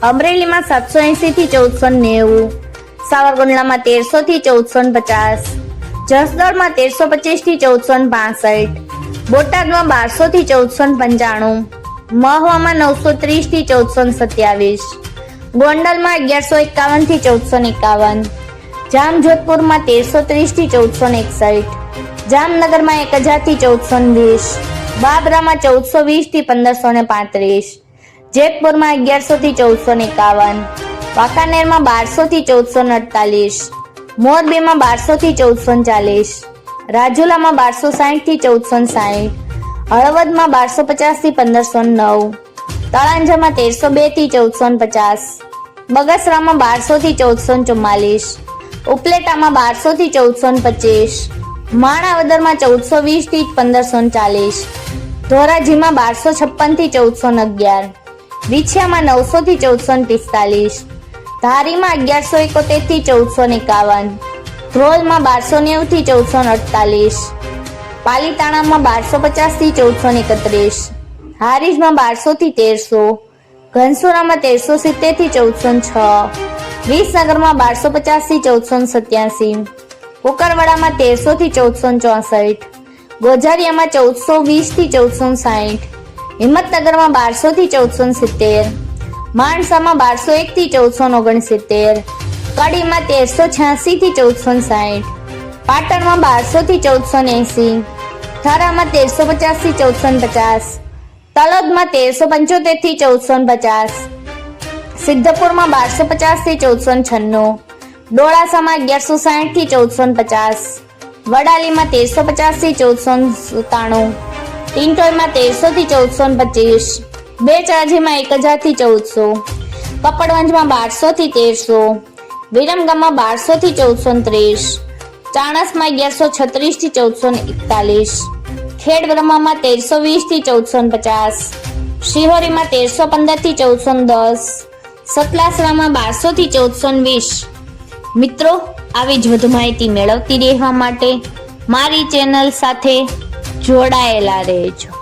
અમરેલીમાં સાતસો એસી થી ચૌદસો નેવું સાવરકુંડલામાં તેરસો થી ચૌદસો પચાસ જસદણમાં તેરસો પચીસથી ચૌદસો પાસઠ બોટાદમાં બારસો થી ચૌદસો પંચાણું મહવામાં નવસો ત્રીસથી ચૌદસો સત્યાવીસ ગોંડલમાં અગિયારસો એકાવનથી ચૌદસો એકાવન જામજોધપુરમાં તેરસો ત્રીસથી ચૌદસો એકસઠ જામનગરમાં એક હજારથી ચૌદસો વીસ બાબરામાં ચૌદસો વીસથી પંદરસો પાંત્રીસ જેતપુરમાં અગિયારસો થી ચૌદસો એકાવન, વાંકાનેરમાં બારસો થી ચૌદસો અડતાલીસ, મોરબીમાં બારસો થી ચૌદસો ચાલીસ, રાજુલામાં બારસો સાહીઠથી ચૌદસો સાહીઠ, હળવદમાં બારસો પચાસથી પંદરસો નવ, તળાંજામાં તેરસો બેથી ચૌદસો પચાસ, બગસરામાં બારસો થી ચૌદસો ચુમ્માલીસ, ઉપલેટામાં બારસો થી ચૌદસો પચીસ, માણાવદરમાં ચૌદસો વીસથી પંદરસો ચાલીસ, ધોરાજીમાં બારસો છપ્પનથી ચૌદસો અગિયાર વિછિયામાં નવસો થી ચૌદસો પિસ્તાલીસ. ધારીમાં અગિયારસો એકોતેરથી ચૌદસો એકાવન. ધ્રોલમાં બારસો નેવું થી ચૌદસો અડતાલીસ. પાલીતાણામાં બારસો પચાસથી ચૌદસો એકત્રીસ. હારીજમાં બારસો થી તેરસો. ઘનસુરામાં તેરસો સિત્તેરથી ચૌદસો છ. વિસનગરમાં બારસો પચાસથી ચૌદસો સત્યાસી. કોકરવાડામાં તેરસો થી ચૌદસો ચોસઠ. ગોઝારિયામાં ચૌદસો વીસથી ચૌદસો સાઠ હિંમતનગરમાં બારસો થી ચૌદસો સિત્તેર, માણસામાં બારસો એક થી ચૌદસો ઓગણસિત્તેર, કડીમાં તેરસો છ્યાસી થી ચૌદસો સાઠ પાટણમાં બારસો થી ચૌદસો એસી થરામાં તેરસો પચાસથી ચૌદસો પચાસ, તલોદમાં તેરસો પંચોતેરથી ચૌદસો પચાસ, સિદ્ધપુરમાં બારસો પચાસથી ચૌદસો છન્નું, ડોળાસામાં અગિયારસો સાઠથી ચૌદસો પચાસ, વડાલીમાં તેરસો પચાસથી ચૌદસો સત્તાણું ટિન્ટોયમાં તેરસો થી ચૌદસો પચીસ. બે ચાજીમાં એક હજારથી ચૌદસો. કપડવંજમાં બારસો થી તેરસો. વિરમગામમાં બારસો થી ચૌદસો ત્રીસ. ચાણસમાં અગિયારસો છત્રીસથી ચૌદસો એકતાલીસ એકતાલીસ. ખેડબ્રહ્મામાં તેરસો વીસથી ચૌદસો પચાસ. શિહોરીમાં તેરસો પંદરથી ચૌદસો દસ. સતલાસરામાં બારસો થી ચૌદસો વીસ. મિત્રો, આવી જ વધુ માહિતી મેળવતી રહેવા માટે મારી ચેનલ સાથે જોડાયેલા રહેજો